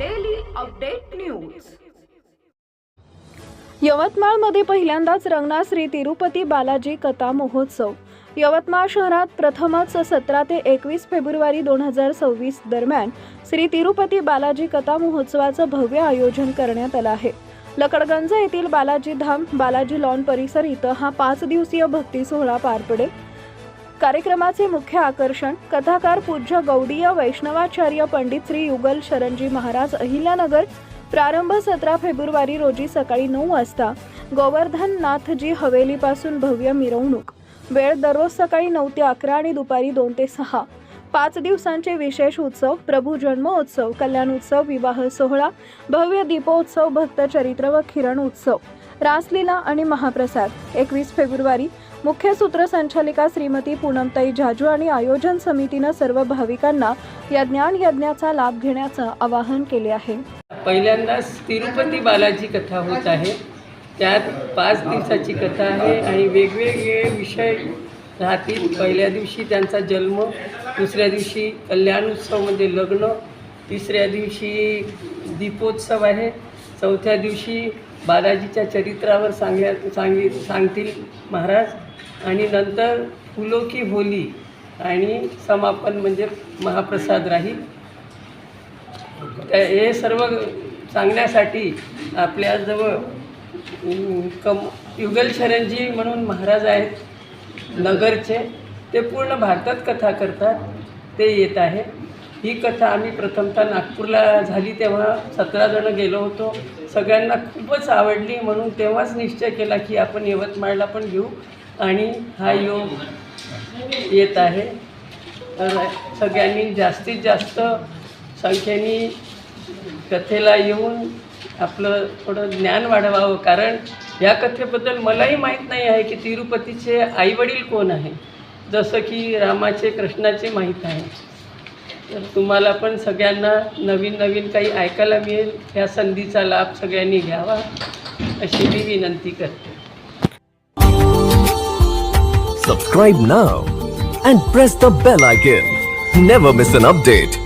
Update news यवतमाळमध्ये पहिल्यांदाच रंगणार श्री तिरुपती बालाजी कथा महोत्सव. यवतमाळ शहरात प्रथमच सतरा ते एकवीस फेब्रुवारी दोन हजार सव्वीस दरम्यान श्री तिरुपती बालाजी कथा महोत्सवाचं भव्य आयोजन करण्यात आलं आहे. लकडगंज येथील बालाजी धाम बालाजी लॉन परिसर इथं हा पाच दिवसीय भक्ती सोहळा पार पडेल. कार्यक्रमाचे मुख्य आकर्षण कथाकार पूज्य गौडीय वैष्णवाचार्य पंडित श्री युगल शरणजी महाराज अहिल्यानगर प्रारंभ सतरा फेब्रुवारी रोजी सकाळी नऊ वाजता. गोवर्धन नाथजी हवेलीपासून भव्य मिरवणूक. वेळ दररोज सकाळी नऊ ते अकरा आणि दुपारी दोन ते सहा. पाच दिवसांचे विशेष उत्सव प्रभू जन्मोत्सव कल्याण उत्सव विवाह सोहळा भव्य दीपोत्सव भक्तचरित्र व किरण उत्सव. रासलीला आणि महाप्रसाद. एकवीस फेब्रुवारी मुख्य सूत्रसंचालिका श्रीमती पूनमताई जाजू आणि आयोजन समितीनं सर्व भाविकांना या ज्ञान यज्ञाचा लाभ घेण्याचं आवाहन केले आहे. पहिल्यांदाच तिरुपती बालाजी कथा होत आहे. त्यात पाच दिवसाची कथा आहे आणि वेगवेगळे विषय राहतील. पहिल्या दिवशी त्यांचा जन्म दुसऱ्या दिवशी कल्याण उत्सव म्हणजे लग्न तिसऱ्या दिवशी दीपोत्सव आहे. चौथ्या दिवशी बालाजीच्या चरित्रावर सांगण्या सांगी सांगतील महाराज. आणि नंतर फुलो की होली आणि समापन म्हणजे महाप्रसाद राहील. हे सर्व सांगण्यासाठी आपल्याजवळ कम युगल शरणजी म्हणून महाराज आहेत. नगरचे. ते पूर्ण भारतात कथा करतात. ते येत आहे. ही कथा आम्ही प्रथमतः नागपूरला झाली तेव्हा सतरा जणं गेलो होतो. सगळ्यांना खूपच आवडली म्हणून तेव्हाच निश्चय केला की आपण यवतमाळला पण घेऊ आणि हा योग येत आहे. तर सगळ्यांनी जास्तीत जास्त संख्येने कथेला येऊन आपलं थोडं ज्ञान वाढवावं. कारण या कथेबद्दल मलाही माहीत नाही आहे की तिरुपतीचे आईवडील कोण आहे. जसं की रामाचे कृष्णाचे माहीत आहे. तर तुम्हाला पण सगळ्यांना नवीन नवीन काही ऐकायला मिळेल. या संधीचा लाभ सगळ्यांनी घ्यावा. अशी मी विनंती करते. Subscribe now and press the bell icon never miss an update